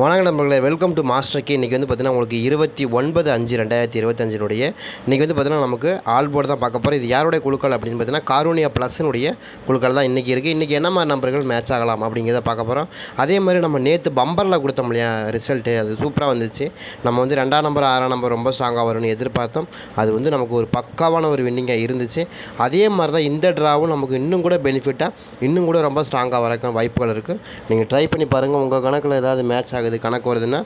வணக்கம் நண்பர்களே welcome to master K இன்றைக்கி வந்து பார்த்தீங்கன்னா உங்களுக்கு இருபத்தி ஒன்பது அஞ்சு ரெண்டாயிரத்தி இருபத்தஞ்சினுடைய இன்றைக்கி வந்து பார்த்தீங்கன்னா நமக்கு ஆல் போர்டு தான் பார்க்க போகிறோம் இது யாருடைய குழுக்கள் அப்படின்னு பார்த்தீங்கன்னா காரூனியா ப்ளஸ்னுடைய குழுக்கள் தான் இன்றைக்கி இருக்குது இன்றைக்கி என்ன மாதிரி நம்பர்கள் மேட்ச் ஆகலாம் அப்படிங்கிறத பார்க்க போகிறோம் அதே மாதிரி நம்ம நேற்று பம்பரில் கொடுத்தோம் இல்லையா ரிசல்ட்டு அது சூப்பராக வந்துச்சு. நம்ம வந்து ரெண்டாம் நம்பர் ஆறாம் நம்பர் ரொம்ப ஸ்ட்ராங்காக வரும்னு எதிர்பார்த்தோம். அது வந்து நமக்கு ஒரு பக்காவான ஒரு வின்னிங்காக இருந்துச்சு. அதே மாதிரி தான் இந்த ட்ராவும் நமக்கு இன்னும் கூட பெனிஃபிட்டாக இன்னும் கூட ரொம்ப ஸ்ட்ராங்காக வரக்க வாய்ப்புகள் இருக்குது நீங்கள் ட்ரை பண்ணி பாருங்கள் உங்கள் கணக்கில் ஏதாவது மேட்ச் ஆகுது கணக்கு வருதுன்னா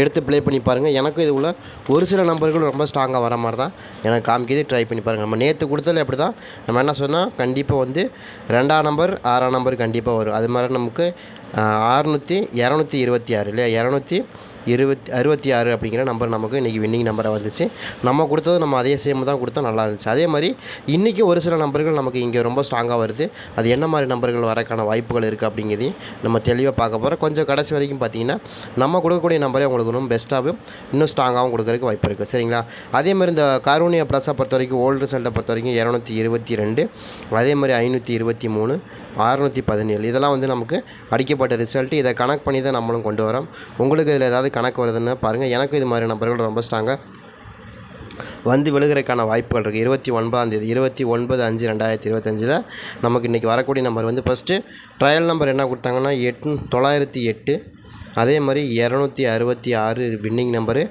எடுத்து ப்ளே பண்ணி பாருங்கள் எனக்கும் இது உள்ள ஒரு சில நம்பர்கள் ரொம்ப ஸ்ட்ராங்காக வர மாதிரி தான் எனக்கு காமிக்கிது. ட்ரை பண்ணி பாருங்கள் நம்ம நேற்று கொடுத்ததில் அப்படி தான் நம்ம என்ன சொன்னால் கண்டிப்பாக வந்து ரெண்டாம் நம்பர் ஆறாம் நம்பர் கண்டிப்பாக வரும். அது மாதிரி நமக்கு அறுநூற்றி இரநூத்தி இருபத்தி ஆறு இல்லையா? இரநூத்தி இருபத்தி அறுபத்தி ஆறு அப்படிங்கிற நம்பர் நமக்கு இன்றைக்கி வின்னிங் நம்பராக வந்துச்சு. நம்ம கொடுத்தது நம்ம அதே சேம் தான் கொடுத்தோம் நல்லா இருந்துச்சு. அதே மாதிரி இன்றைக்கி ஒரு சில நம்பர்கள் நமக்கு இங்கே ரொம்ப ஸ்ட்ராங்காக வருது. அது என்ன மாதிரி நம்பர்கள் வரக்கான வாய்ப்புகள் இருக்குது அப்படிங்கிறதையும் நம்ம தெளிவாக பார்க்க போகிறோம் கொஞ்சம் கடைசி வரைக்கும் பார்த்தீங்கன்னா நம்ம கொடுக்கக்கூடிய நம்பரே உங்களுக்கு இன்னும் பெஸ்ட்டாகவும் இன்னும் ஸ்ட்ராங்காகவும் கொடுக்கறதுக்கு வாய்ப்பு இருக்குது சரிங்களா? அதே மாதிரி இந்த காரூனியா ப்ளஸை பொறுத்த வரைக்கும் ஓல்டு ரிசல்ட்டை பொறுத்த வரைக்கும் இரநூத்தி இருபத்தி ரெண்டு அதே மாதிரி ஐநூற்றி இருபத்தி மூணு அறநூற்றி பதினேழு. இதெல்லாம் வந்து நமக்கு அடிக்கப்பட்ட ரிசல்ட்டு இதை கணக்கு பண்ணி தான் நம்மளும் கொண்டு வரோம். உங்களுக்கு இதில் ஏதாவது கணக்கு வருதுன்னு பாருங்கள் எனக்கு இது மாதிரி நம்பர்கள் ரொம்ப ஸ்ட்ராங்காக வந்து விழுகிறதுக்கான வாய்ப்புகள் இருக்குது இருபத்தி ஒன்பதாம் தேதி இருபத்தி ஒன்பது அஞ்சு ரெண்டாயிரத்தி இருபத்தஞ்சில் நமக்கு இன்றைக்கி வரக்கூடிய நம்பர் வந்து ஃபஸ்ட்டு ட்ரையல் நம்பர் என்ன கொடுத்தாங்கன்னா எட்டு தொள்ளாயிரத்தி எட்டு. அதே மாதிரி இரநூத்தி அறுபத்தி ஆறு வின்னிங் நம்பரு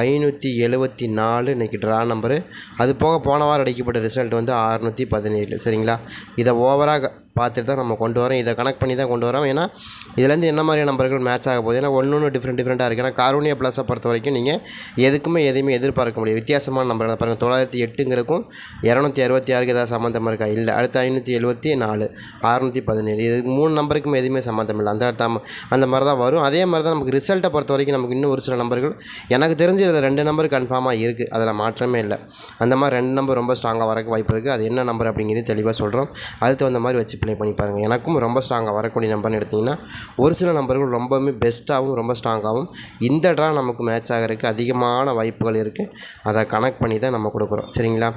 ஐநூற்றி எழுபத்தி நாலு இன்றைக்கி ட்ரா நம்பரு அது போக போன வாரம் அடிக்கப்பட்ட ரிசல்ட் வந்து அறுநூற்றி பதினேழு. சரிங்களா? இதை ஓவராக பார்த்துட்டு தான் நம்ம கொண்டு வரோம். இதை கனெக்ட் பண்ணி தான் கொண்டு வரோம். ஏன்னா இதுலேருந்து என்ன மாதிரியான நம்பர்கள் மேட்ச் ஆக போகுது? ஏன்னா ஒன்று ஒன்று டிஃப்ரெண்ட் டிஃப்ரெண்ட்டாக இருக்குது ஏன்னா காரூனிய ப்ளஸை பொறுத்த வரைக்கும் நீங்கள் எதுக்குமே எதையுமே எதிர்பார்க்க முடியாது. வித்தியாசமான நம்பர். பாருங்கள் தொள்ளாயிரத்தி எட்டுங்கிறக்கும் இரநூத்தி அறுபத்தி ஆறுக்கு ஏதாவது சம்மந்தமாக இருக்கா? இல்லை. அடுத்து ஐநூற்றி எழுபத்தி நாலு அறுநூற்றி பதினேழு. இதுக்கு மூணு நம்பருக்கும் எதுவுமே சம்மந்தம் இல்லை. அந்த தம் அந்த மாதிரி தான் வரும். அதே மாதிரி தான் நமக்கு ரிசல்ட்டை பொறுத்த வரைக்கும் நமக்கு இன்னும் ஒரு சில நம்பர்கள் எனக்கு தெரிஞ்சு இதில் ரெண்டு நம்பர் கன்ஃபார்மாக இருக்குது அதில் மாற்றமே இல்லை. அந்த மாதிரி ரெண்டு நம்பர் ரொம்ப ஸ்ட்ராங்காக வரக்கு வாய்ப்பு இருக்குது அது என்ன நம்பர் அப்படிங்கிறது தெளிவாக சொல்கிறோம் அதுக்கு தகுந்த மாதிரி வச்சு ப்ளே பண்ணி பாருங்கள் எனக்கும் ரொம்ப ஸ்ட்ராங்காக வரக்கூடிய நம்பர்னு எடுத்திங்கன்னா ஒரு சில நம்பர்கள் ரொம்பவுமே பெஸ்ட்டாகவும் ரொம்ப ஸ்ட்ராங்காகவும் இந்த ட்ரா நமக்கு மேட்ச் ஆகிறதுக்கு அதிகமான வாய்ப்புகள் இருக்குது அதை கனெக்ட் பண்ணி தான் நம்ம கொடுக்குறோம். சரிங்களா?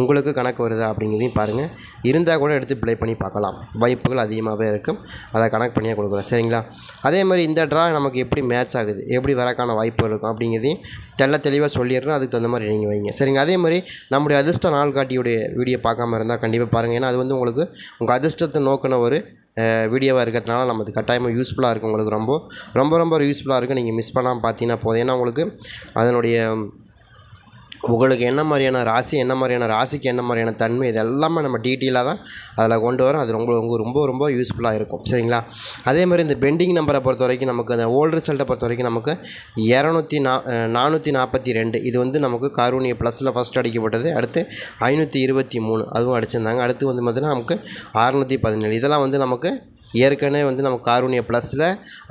உங்களுக்கு கணக்கு வருதா அப்படிங்கிறதையும் பாருங்கள் இருந்தால் கூட எடுத்து ப்ளே பண்ணி பார்க்கலாம். வாய்ப்புகள் அதிகமாகவே இருக்கும். அதை கனெக்ட் பண்ணியே கொடுக்குறோம் சரிங்களா? அதே மாதிரி இந்த ட்ரா நமக்கு எப்படி மேட்ச் ஆகுது? எப்படி வரக்கான வாய்ப்புகள் இருக்கும் அப்படிங்கிறதையும் தெள்ள தெளிவாக சொல்லிடுறோம் அதுக்கு தகுந்த மாதிரி நீங்கள் வைங்க. சரிங்க? அதே மாதிரி நம்முடைய அதிர்ஷ்ட நாள் காட்டியுடைய வீடியோ பார்க்காம இருந்தால் கண்டிப்பாக பாருங்கள் ஏன்னா அது வந்து உங்களுக்கு உங்கள் அதிர்ஷ்டத்தை நோக்கின ஒரு வீடியோவாக இருக்கிறதுனால நமக்கு கட்டாயமாக யூஸ்ஃபுல்லாக இருக்கும். உங்களுக்கு ரொம்ப ரொம்ப ரொம்ப யூஸ்ஃபுல்லாக இருக்கும். நீங்கள் மிஸ் பண்ணாமல் பார்த்தீங்கன்னா போதும். ஏன்னா உங்களுக்கு அதனுடைய உங்களுக்கு என்ன மாதிரியான ராசி என்ன மாதிரியான ராசிக்கு என்ன மாதிரியான தன்மை இது எல்லாமே நம்ம டீட்டெயிலாக தான் அதில் கொண்டு வரோம். அது ரொம்ப ரொம்ப ரொம்ப ரொம்ப யூஸ்ஃபுல்லாக இருக்கும். சரிங்களா? அதே மாதிரி இந்த பெண்டிங் நம்பரை பொறுத்த வரைக்கும் நமக்கு அந்த ஓல்டு ரிசல்ட்டை பொறுத்த வரைக்கும் நமக்கு இரநூத்தி நா நானூற்றி நாற்பத்தி ரெண்டு. இது வந்து நமக்கு காரூனிய ப்ளஸில் ஃபஸ்ட் அடிக்கப்பட்டது அடுத்து ஐநூற்றி இருபத்தி மூணு. அதுவும் அடிச்சிருந்தாங்க. அடுத்து வந்து பார்த்திங்கன்னா நமக்கு அறநூற்றி பதினேழு. இதெல்லாம் வந்து நமக்கு ஏற்கனவே வந்து நம்ம காரூனிய ப்ளஸில்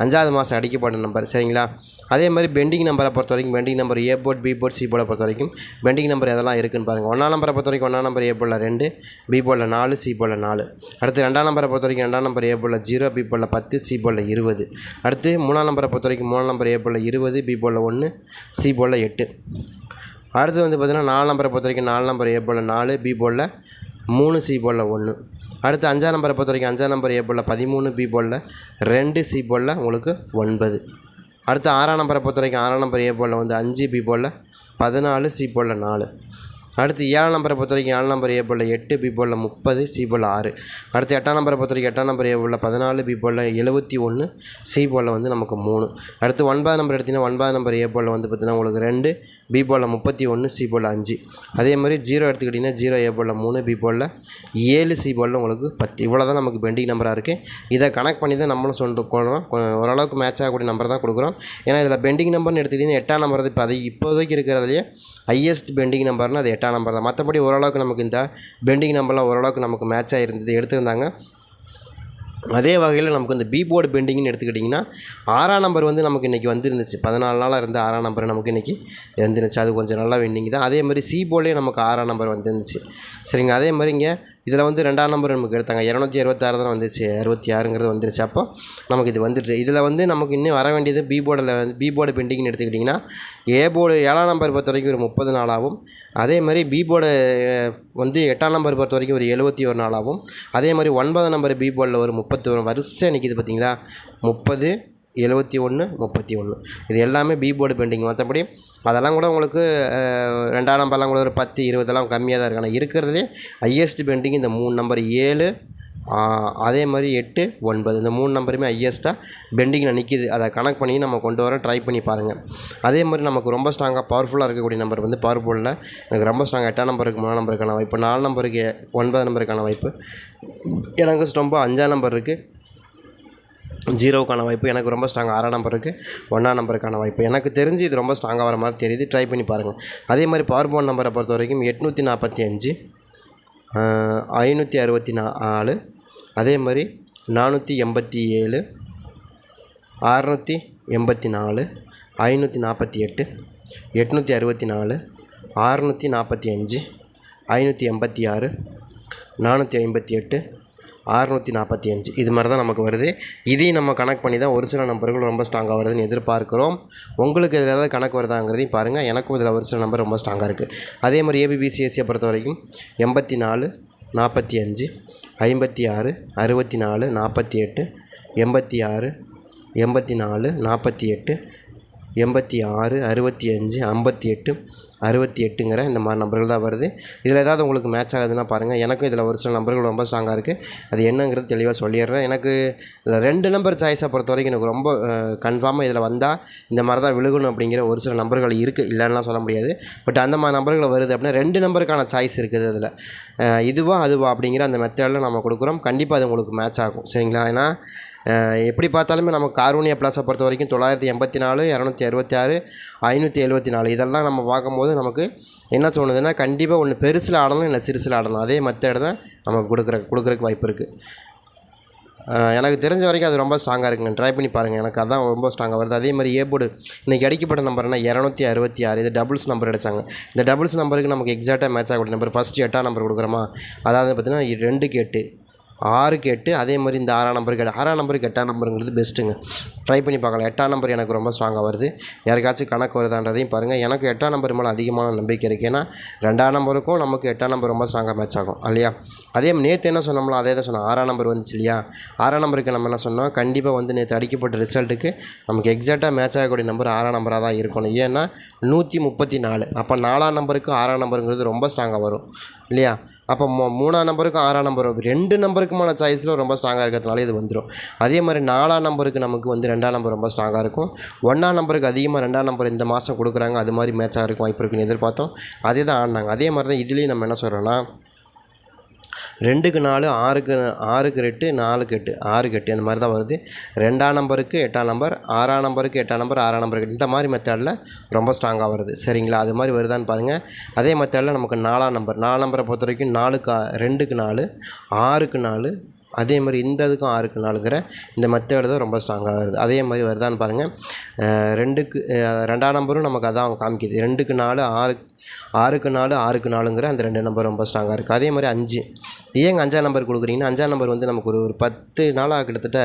அஞ்சாவது மாதம் அடிக்கப்பட்ட நம்பர் சரிங்களா? அதே மாதிரி பெண்டிங் நம்பரை பொறுத்த வரைக்கும் pending number A board B board C போர்டை பொறுத்த வரைக்கும் பெண்டிங் நம்பர் எதெல்லாம் இருக்குன்னு பாருங்கள் ஒன்றாம் நம்பரை பொறுத்த வரைக்கும் ஒன்றாம் நம்பர் ஏ போர்டில் ரெண்டு பி போர்டில் நாலு சி போர்டில் நாலு. அடுத்து ரெண்டாம் நம்பரை பொறுத்த வரைக்கும் ரெண்டாம் நம்பர் ஏ போர்டில் ஜீரோ பி போர்டில் பத்து சி போர்டில் இருபது. அடுத்து மூணாம் நம்பரை பொறுத்த வரைக்கும் மூணாம் நம்பர் ஏ போர்டில் இருபது பி போர்டில் ஒன்று சி போர்டில் எட்டு. அடுத்து வந்து பார்த்திங்கன்னா நாலு நம்பரை பொறுத்த வரைக்கும் நாலு நம்பர் ஏ போர்டில் நாலு பி போர்டில் மூணு சி போர்டில் ஒன்று அடுத்து அஞ்சாம் நம்பரை பொறுத்த வரைக்கும் அஞ்சாம் நம்பர் ஏ போலில் பதிமூணு பி போலில் ரெண்டு சி போலில் உங்களுக்கு ஒன்பது. அடுத்து ஆறாம் நம்பரை பொறுத்த வரைக்கும் ஆறாம் நம்பர் ஏ போலில் வந்து அஞ்சு பி போலில் பதினாலு சி போலில் நாலு. அடுத்து ஏழாம் நம்பரை பொறுத்த வரைக்கும் ஏழு நம்பர் ஏ போலில் எட்டு பி போலில் முப்பது சி போலில் ஆறு அடுத்து எட்டாம் நம்பரை பொறுத்த வரைக்கும் எட்டாம் நம்பர் ஏ போலில் பதினாலு பி போலில் எழுபத்தி ஒன்று சி போலில் வந்து நமக்கு மூணு அடுத்து ஒன்பது நம்பர் எடுத்திங்கன்னா ஒன்பதாம் நம்பர் ஏ போலில் வந்து பார்த்திங்கன்னா உங்களுக்கு ரெண்டு பி போலில் முப்பத்தி ஒன்று சி போலில் அஞ்சு அதே மாதிரி ஜீரோ எடுத்துக்கிட்டிங்கன்னா ஜீரோ ஏ போலில் மூணு பி போலில் ஏழு சி போலில் உங்களுக்கு பத்து இவ்வளோ தான் நமக்கு பெண்டிங் நம்பராக இருக்குது இதை கனெக்ட் பண்ணி தான் நம்மளும் சொல்லிட்டு கொள்கிறோம் ஓரளவுக்கு மேட்ச் ஆகக்கூடிய நம்பர் தான் கொடுக்குறோம் ஏன்னா இதில் பெண்டிங் நம்பர்னு எடுத்துக்கிட்டிங்கன்னா எட்டாம் நம்பர் இப்போ அது இப்போதைக்கு இருக்கிறதுலையே ஹையஸ்ட் பெண்டிங் நம்பர்னால் அது எட்டாம் நம்பர் தான். மற்றபடி ஓரளவுக்கு நமக்கு இந்த பெண்டிங் நம்பர்லாம் ஓரளவுக்கு நமக்கு மேட்ச் ஆகிருந்தது எடுத்திருந்தாங்க. அதே வகையில் நமக்கு இந்த பி போர்டு பெண்டிங்னு எடுத்துக்கிட்டிங்கன்னா ஆறாம் நம்பர் வந்து நமக்கு இன்றைக்கி வந்துருந்துச்சு. பதினாலு நாளாக இருந்த ஆறாம் நம்பர் நமக்கு இன்றைக்கி வந்துருந்துச்சு. அது கொஞ்சம் நல்லா வெண்டிங் தான். அதே மாதிரி சி போர்ட்லேயே நமக்கு ஆறாம் நம்பர் வந்துருந்துச்சு. சரிங்க அதே மாதிரி இங்கே இதில் வந்து ரெண்டாம் நம்பர் நமக்கு எடுத்தாங்க. இரநூத்தி அறுபத்தாறு தான் வந்துச்சு. அறுபத்தி ஆறுங்கிறது வந்துருச்சு. அப்போ நமக்கு இது வந்துட்டு இதில் வந்து நமக்கு இன்னும் வர வேண்டியது பி போர்டில் வந்து பி போர்டு பெண்டிங்னு எடுத்துக்கிட்டிங்கன்னா ஏ போர்டு ஏழாம் நம்பர் பொறுத்த வரைக்கும் ஒரு முப்பது நாளாகவும் அதே மாதிரி பி போர்டு வந்து எட்டாம் நம்பர் பொறுத்த வரைக்கும் ஒரு எழுபத்தி ஒரு நாளாகவும் அதே மாதிரி ஒன்பதாம் நம்பர் பி போர்டில் ஒரு முப்பத்தி ஒரு வருஷம் நிற்கிது பார்த்தீங்களா? முப்பது எழுபத்தி ஒன்று முப்பத்தி ஒன்று. இது எல்லாமே பி போர்டு பெண்டிங் மற்றபடி அதெல்லாம் கூட உங்களுக்கு ரெண்டாம் நம்பர்லாம் கூட ஒரு பத்து இருபதெல்லாம் கம்மியாக தான் இருக்கு. ஆனால் இருக்கிறதுலே ஹையஸ்ட் பெண்டிங் இந்த மூணு நம்பர் ஏழு அதே மாதிரி எட்டு ஒன்பது. இந்த மூணு நம்பருமே ஹையஸ்ட்டாக பெண்டிங்கில் நிற்கிது அதை கனெக்ட் பண்ணி நம்ம கொண்டு வர ட்ரை பண்ணி பாருங்கள் அதே மாதிரி நமக்கு ரொம்ப ஸ்ட்ராங்காக பவர்ஃபுல்லாக இருக்கக்கூடிய நம்பர் வந்து பவர்ஃபுல்லில் எனக்கு ரொம்ப ஸ்ட்ராங் எட்டாம் நம்பருக்கு மூணாம் நம்பருக்கான வாய்ப்பு. நாலு நம்பருக்கு ஒன்பது நம்பருக்கான வாய்ப்பு. எனக்கு ரொம்ப அஞ்சாம் நம்பர் இருக்குது ஜீரோவுக்கான வாய்ப்பு. எனக்கு ரொம்ப ஸ்ட்ராங் ஆறாம் நம்பருக்கு ஒன்றாம் நம்பருக்கான வாய்ப்பு. எனக்கு தெரிஞ்சு இது ரொம்ப ஸ்ட்ராங்காக வர மாதிரி தெரியுது. ட்ரை பண்ணி பாருங்கள் அதே மாதிரி பவர் போன் நம்பரை பொறுத்த வரைக்கும் எட்நூற்றி நாற்பத்தி அஞ்சு ஐநூற்றி அறுபத்தி நாலு அதே மாதிரி நானூற்றி எண்பத்தி ஏழு அறநூற்றி எண்பத்தி நாலு ஐநூற்றி நாற்பத்தி எட்டு எட்நூற்றி அறுபத்தி நாலு அறநூற்றி நாற்பத்தி அஞ்சு ஐநூற்றி எண்பத்தி ஆறு நானூற்றி ஐம்பத்தி எட்டு அறநூற்றி நாற்பத்தி அஞ்சு. இது மாதிரி தான் நமக்கு வருது. இதையும் நம்ம கணக்கு பண்ணி தான் ஒரு சில நம்பர்கள் ரொம்ப ஸ்ட்ராங்காக வருதுன்னு எதிர்பார்க்குறோம். உங்களுக்கு இதில் ஏதாவது கணக்கு வருதாங்கிறதையும் பாருங்கள் எனக்கும் இதில் ஒரு சில நம்பர் ரொம்ப ஸ்ட்ராங்காக இருக்குது அதே மாதிரி ஏபிபிசிஎஸ்சியை பொறுத்த வரைக்கும் எண்பத்தி நாலு நாற்பத்தி அஞ்சு ஐம்பத்தி ஆறு அறுபத்தி நாலு நாற்பத்தி எட்டு எண்பத்தி ஆறு எண்பத்தி நாலு நாற்பத்தி எட்டு எண்பத்தி ஆறு அறுபத்தி அஞ்சு ஐம்பத்தி எட்டு அறுபத்தி எட்டுங்கிற இந்த மாதிரி நம்பர்கள் தான் வருது. இதில் ஏதாவது உங்களுக்கு மேட்ச் ஆகுதுன்னா பாருங்கள் எனக்கும் இதில் ஒரு சில நம்பர்கள் ரொம்ப ஸ்ட்ராங்காக இருக்குது அது என்னங்கிறது தெளிவாக சொல்லிடுறேன். எனக்கு இதில் ரெண்டு நம்பர் சாய்ஸை பொறுத்த வரைக்கும் எனக்கு ரொம்ப கன்ஃபார்மாக இதில் வந்தால் இந்த மாதிரி தான் விழுகணும் அப்படிங்கிற ஒரு சில நம்பர்கள் இருக்குது இல்லைன்னா சொல்ல முடியாது. பட் அந்த மாதிரி நம்பர்கள் வருது அப்படின்னா ரெண்டு நம்பருக்கான சாய்ஸ் இருக்குது அதில் இதுவா அதுவா அப்படிங்கிற அந்த மெத்தடில் நம்ம கொடுக்குறோம். கண்டிப்பாக அது உங்களுக்கு மேட்ச் ஆகும். சரிங்களா? ஏன்னா எப்படி பார்த்தாலுமே நமக்கு கார்வனியா பிளாஸை பொறுத்த வரைக்கும் தொள்ளாயிரத்தி எண்பத்தி நாலு இரநூத்தி அறுபத்தி ஆறு ஐநூற்றி எழுபத்தி நாலு இதெல்லாம் நம்ம பார்க்கும்போது நமக்கு என்ன தோணுதுன்னா கண்டிப்பாக ஒன்று பெருசில் ஆடணும் இல்லை சிறுசில் ஆடணும். அதே மெத்தேடு தான் நமக்கு கொடுக்குற கொடுக்குறக்கு வாய்ப்பு இருக்குது எனக்கு தெரிஞ்ச வரைக்கும் அது ரொம்ப ஸ்ட்ராங்காக இருக்குங்க. ட்ரை பண்ணி பாருங்கள் எனக்கு அதான் ரொம்ப ஸ்ட்ராங்காக வருது. அதே மாதிரி ஏ போர்டு இன்றைக்கி அடிக்கப்பட்ட நம்பர்னா இரநூத்தி அறுபத்தி ஆறு. இது டபுள்ஸ் நம்பர் அடித்தாங்க இந்த டபுள்ஸ் நம்பருக்கு நமக்கு எக்ஸாக்டாக மேட்ச் ஆகக்கூடிய நம்பர் ஃபஸ்ட்டு எட்டாம் நம்பர் கொடுக்குறோமா? அதாவது பார்த்தீங்கன்னா ரெண்டுக்கு எட்டு. ஆறுக்கு எட்டு அதே மாதிரி இந்த ஆறாம் நம்பருக்கு எட்டு ஆறாம் நம்பருக்கு எட்டாம் நம்பருங்கிறது பெஸ்ட்டுங்க ட்ரை பண்ணி பார்க்கலாம். எட்டாம் நம்பர் எனக்கு ரொம்ப ஸ்ட்ராங்காக வருது. யாருக்காச்சும் கணக்கு வருதான்றதையும் பாருங்கள் எனக்கு எட்டாம் நம்பர் மேலே அதிகமான நம்பிக்கை இருக்குது ஏன்னா ரெண்டாம் நம்பருக்கும் நமக்கு எட்டாம் நம்பர் ரொம்ப ஸ்ட்ராங்காக மேட்ச் ஆகும். இல்லையா? அதே நேற்று என்ன சொன்னோம்ல அதே தான் சொன்னோம். ஆறாம் நம்பர் வந்துச்சு இல்லையா? ஆறாம் நம்பருக்கு நம்ம என்ன சொன்னோம்? கண்டிப்பாக வந்து நேற்று அடிக்கப்பட்ட ரிசல்ட்டுக்கு நமக்கு எக்ஸாக்டாக மேட்ச் ஆகக்கூடிய நம்பர் ஆறாம் நம்பராக தான் இருக்கணும். ஏன்னா நூற்றி முப்பத்தி நாலு. அப்போ நாலாம் நம்பருக்கு ஆறாம் நம்பருங்கிறது ரொம்ப ஸ்ட்ராங்காக வரும். இல்லையா? அப்போ மூ மூணாம் நம்பருக்கும் ஆறாம் நம்பரும் ரெண்டு நம்பருக்குமான சாய்ஸில் ரொம்ப ஸ்ட்ராங்காக இருக்கிறதுனால இது வந்துடும் அதே மாதிரி நாலாம் நம்பருக்கு நமக்கு வந்து ரெண்டாம் நம்பர் ரொம்ப ஸ்ட்ராங்காக இருக்கும். ஒன்றாம் நம்பருக்கு அதிகமாக ரெண்டாம் நம்பர் இந்த மாதம் கொடுக்குறாங்க. அது மாதிரி மேட்சாக இருக்கும் வாய்ப்பு இருக்குன்னு எதிர்பார்த்தோம். அதே தான் ஆடினாங்க. அதே மாதிரி தான் இதுலேயும் நம்ம என்ன சொல்கிறோன்னா ரெண்டுக்கு நாலு ஆறுக்கு ஆறுக்கு எட்டு நாலுக்கு எட்டு ஆறுக்கு எட்டு. அந்த மாதிரி தான் வருது. ரெண்டாம் நம்பருக்கு எட்டாம் நம்பர் ஆறாம் நம்பருக்கு எட்டாம் நம்பர் ஆறாம் நம்பருக்கு இந்த மாதிரி மெத்தடில் ரொம்ப ஸ்ட்ராங்காக வருது. சரிங்களா? அது மாதிரி வருதான்னு பாருங்கள் அதே மெத்தடில் நமக்கு நாலாம் நம்பர். நாலாம் நம்பரை பொறுத்த வரைக்கும் நாலுக்கு ரெண்டுக்கு நாலு ஆறுக்கு நாலு. அதே மாதிரி இந்த இதுக்கும் ஆறுக்கு நாலுங்கிற இந்த மெத்தேடு தான் ரொம்ப ஸ்ட்ராங்காக வருது. அதே மாதிரி வருதான்னு பாருங்கள் ரெண்டுக்கு ரெண்டாம் நம்பரும் நமக்கு அதான் காமிக்குது. ரெண்டுக்கு நாலு ஆறு ஆறுக்கு நாலு ஆறுக்கு நாலுங்கிற அந்த ரெண்டு நம்பர் ரொம்ப ஸ்ட்ராங்காக இருக்குது அதே மாதிரி அஞ்சு. ஏங்க அஞ்சாம் நம்பர் கொடுக்குறீங்கன்னா அஞ்சாம் நம்பர் வந்து நமக்கு ஒரு ஒரு பத்து நாளாக கிட்டத்தட்ட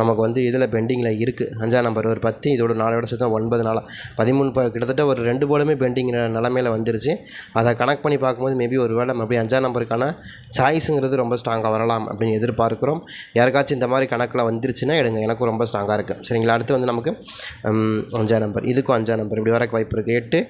நமக்கு வந்து இதில் பெண்டிங்கில் இருக்குது அஞ்சாம் நம்பர் ஒரு பத்து இதோட நாளோட சேர்த்து ஒன்பது நாளாக பதிமூணு கிட்டத்தட்ட ஒரு ரெண்டு போலுமே பெண்டிங் நிலமையில வந்துருச்சு. அதை கனெக்ட் பண்ணி பார்க்கும்போது மேபி ஒரு வேளை மறுபடியும் அஞ்சாம் நம்பருக்கான சாய்ஸுங்கிறது ரொம்ப ஸ்ட்ராங்காக வரலாம் அப்படின்னு எதிர்பார்க்குறோம். யாருக்காச்சும் இந்த மாதிரி கணக்கில் வந்துருச்சுன்னா எடுங்க. எனக்கும் ரொம்ப ஸ்ட்ராங்காக இருக்குது சரிங்களா? அடுத்து வந்து நமக்கு அஞ்சாம் நம்பர் இதுக்கும் அஞ்சாம் நம்பர் இப்படி வரக்கு வாய்ப்பு இருக்குது எட்டு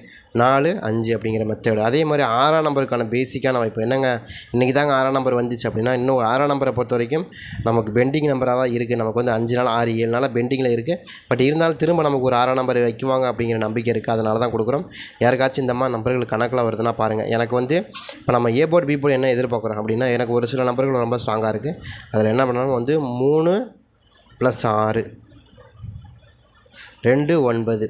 நாலு அஞ்சு. அப்படிங்கிற மெத்தேடு அதே மாதிரி ஆறாம் நம்பருக்கான பேசிக்கான வாய்ப்பு. என்னங்க? இன்றைக்கி தாங்க ஆறாம் நம்பர் வந்துச்சு அப்படின்னா இன்னும் ஆறாம் நம்பரை பொறுத்த வரைக்கும் நமக்கு பெண்டிங் நம்பராக தான் இருக்குது நமக்கு வந்து அஞ்சு நாள் ஆறு ஏழு நாளாக பெண்டிங்கில் இருக்குது பட் இருந்தாலும் திரும்ப நமக்கு ஒரு ஆறாம் நம்பர் வைக்குவாங்க அப்படிங்கிற நம்பிக்கை இருக்குது அதனால தான் கொடுக்குறோம். யாருக்காச்சும் இந்த மாதிரி நம்பர்கள் கணக்கில் வருதுன்னா பாருங்கள் எனக்கு வந்து இப்போ நம்ம ஏ போர்டு பி போர்டு என்ன எதிர்பார்க்குறோம் அப்படின்னா எனக்கு ஒரு சில நம்பர்கள் ரொம்ப ஸ்ட்ராங்காக இருக்குது அதில் என்ன பண்ணாலும் வந்து மூணு ப்ளஸ் ஆறு ரெண்டு ஒன்பது.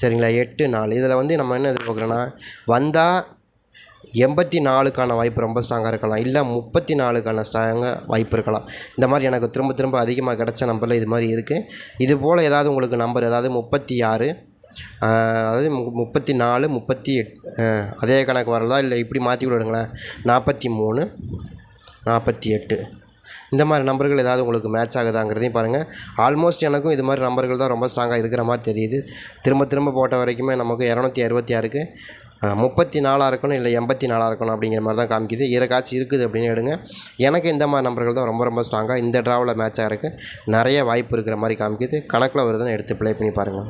சரிங்களா? எட்டு நாலு. இதில் வந்து நம்ம என்ன எதிர்பார்க்குறோன்னா வந்தால் எண்பத்தி நாலுக்கான வாய்ப்பு ரொம்ப ஸ்ட்ராங்காக இருக்கலாம். இல்லை முப்பத்தி நாலுக்கான ஸ்ட்ராங்காக வாய்ப்பு இருக்கலாம். இந்த மாதிரி எனக்கு திரும்ப திரும்ப அதிகமாக கிடச்ச நம்பரில் இது மாதிரி இருக்குது இது போல் ஏதாவது உங்களுக்கு நம்பர் ஏதாவது முப்பத்தி ஆறு அதாவது மு- முப்பத்தி நாலு முப்பத்தி எட் அதே கணக்கு வரதா இல்லை இப்படி மாற்றி விடுங்களேன் நாற்பத்தி மூணு நாற்பத்தி எட்டு இந்த மாதிரி நம்பர்கள் ஏதாவது உங்களுக்கு மேட்ச் ஆகுதாங்கிறதையும் பாருங்கள் ஆல்மோஸ்ட் எனக்கும் இது மாதிரி நம்பர்கள் தான் ரொம்ப ஸ்ட்ராங்காக இருக்கிற மாதிரி தெரியுது. திரும்ப திரும்ப போட்ட வரைக்குமே நமக்கு இரநூத்தி அறுபத்தி ஆறுக்கு முப்பத்தி நாலாக இருக்கணும் இல்லை எண்பத்தி நாலாக இருக்கணும் அப்படிங்கிற மாதிரி தான் காமிக்குது. இறக்காச்சு இருக்குது அப்படின்னு எடுங்க. எனக்கு இந்த மாதிரி நம்பர்கள் தான் ரொம்ப ரொம்ப ஸ்ட்ராங்காக இந்த ட்ராவில் மேட்சாக இருக்குது நிறைய வாய்ப்பு இருக்கிற மாதிரி காமிக்குது. கணக்கில் வருதுன்னு எடுத்து ப்ளே பண்ணி பாருங்கள்